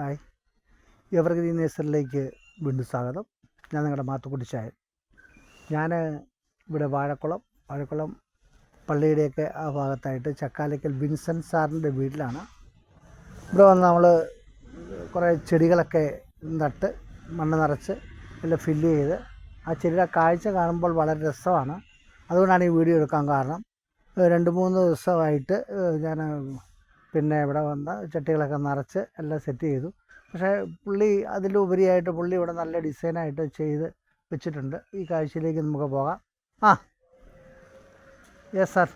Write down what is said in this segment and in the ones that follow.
Hi. Evergreen നേഴ്സറിലേക്ക് വീണ്ടും സ്വാഗതം. ഞാൻ നിങ്ങളുടെ മാത്തുക്കുട്ടി ചായൻ. ഞാൻ ഇവിടെ വാഴക്കുളം വാഴക്കുളം പള്ളിയുടെയൊക്കെ ആ ഭാഗത്തായിട്ട് ചക്കാലയ്ക്കൽ വിൻസെൻ സാറിന്റെ വീട്ടിലാണ്. ഇവിടെ വന്ന് നമ്മൾ കുറേ ചെടികളൊക്കെ നട്ട് മണ്ണ് നിറച്ച് എല്ലാം ഫില്ല് ചെയ്ത് ആ ചെടിയുടെ കാഴ്ച കാണുമ്പോൾ വളരെ രസമാണ്. അതുകൊണ്ടാണ് ഈ വീഡിയോ എടുക്കാൻ കാരണം. രണ്ട് മൂന്ന് ദിവസമായിട്ട് ഞാൻ പിന്നെ ഇവിടെ വന്ന് ചട്ടികളൊക്കെ നിറച്ച് എല്ലാം സെറ്റ് ചെയ്തു. പക്ഷേ പുള്ളി അതിലുപരിയായിട്ട് പുള്ളി ഇവിടെ നല്ല ഡിസൈനായിട്ട് ചെയ്ത് വെച്ചിട്ടുണ്ട്. ഈ കാഴ്ചയിലേക്ക് നമുക്ക് പോകാം. ആ. യെസ് സാർ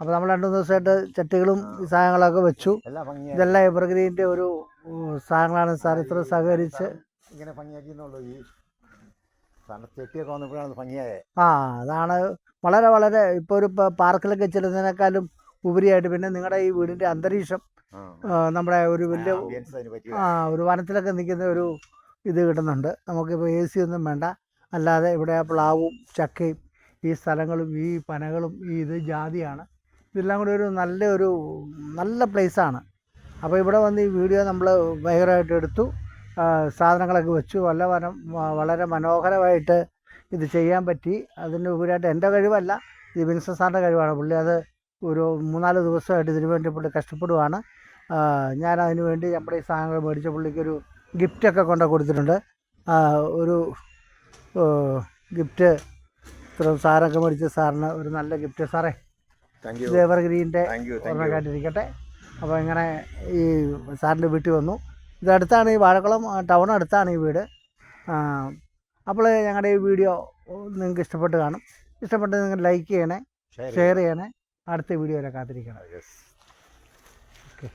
അപ്പോൾ നമ്മൾ രണ്ട് ദിവസമായിട്ട് ചട്ടികളും സാധനങ്ങളൊക്കെ വെച്ചു. ഇതെല്ലാം എവർഗ്രീന്റെ ഒരു സാധനങ്ങളാണ് സാർ ഇത്ര സഹകരിച്ച്. ഇങ്ങനെ ഭംഗിയാക്കിയെന്നുള്ളൂ. ഈ ചെട്ടിയൊക്കെ വന്നപ്പോഴാണ് ആ അതാണ് വളരെ വളരെ ഇപ്പോൾ ഒരു പാർക്കിലൊക്കെ ചെല്ലുന്നതിനേക്കാളും ഉപരിയായിട്ട് പിന്നെ നിങ്ങളുടെ ഈ വീടിന്റെ അന്തരീക്ഷം നമ്മുടെ ഒരു വലിയ ആ ഒരു വനത്തിലൊക്കെ നിൽക്കുന്ന ഒരു ഇത് കിട്ടുന്നുണ്ട്. നമുക്കിപ്പോൾ എ സി ഒന്നും വേണ്ട. അല്ലാതെ ഇവിടെ പ്ലാവും ചക്കയും ഈ സ്ഥലങ്ങളും ഈ പനകളും ഈ ഇത് ജാതിയാണ്. ഇതെല്ലാം കൂടി ഒരു നല്ല ഒരു നല്ല പ്ലേസാണ് അപ്പോൾ ഇവിടെ വന്ന് ഈ വീഡിയോ നമ്മൾ ഭയങ്കരമായിട്ട് എടുത്തു. സാധനങ്ങളൊക്കെ വെച്ചു. വല്ല വനം വളരെ മനോഹരമായിട്ട് ഇത് ചെയ്യാൻ പറ്റി. അതിന്റെ ഉപരിയായിട്ട് എന്റെ കഴിവല്ല. ഇത് വിൻസൻ സാറിന്റെ കഴിവാണ്. പുള്ളി അത് ഒരു മൂന്നാൽ ദിവസമായിട്ട് ഇതിനു വേണ്ടി പുള്ളി കഷ്ടപ്പെടുവാണ്. ഞാൻ അതിന് വേണ്ടി നമ്മുടെ ഈ സാധനങ്ങൾ മേടിച്ച പുള്ളിക്കൊരു ഗിഫ്റ്റൊക്കെ കൊണ്ട് കൊടുത്തിട്ടുണ്ട്. ഒരു ഗിഫ്റ്റ് ഇത്രയും സാറൊക്കെ മേടിച്ച സാറിന് ഒരു നല്ല ഗിഫ്റ്റ് സാറേ താങ്ക് ഗ്രീന്റെ ഓർമ്മക്കായിട്ടിരിക്കട്ടെ അപ്പോൾ ഇങ്ങനെ ഈ സാറിന്റെ വീട്ടിൽ വന്നു. ഇതടുത്താണ് ഈ വാഴക്കുളം ടൗൺ അടുത്താണ് ഈ വീട്. അപ്പോൾ ഞങ്ങളുടെ ഈ വീഡിയോ നിങ്ങൾക്ക് ഇഷ്ടപ്പെട്ട് കാണും. ഇഷ്ടപ്പെട്ട് നിങ്ങൾ ലൈക്ക് ചെയ്യണേ ഷെയർ ചെയ്യണേ. അടുത്ത വീഡിയോ വരെ കാത്തിരിക്കണം ഓക്കെ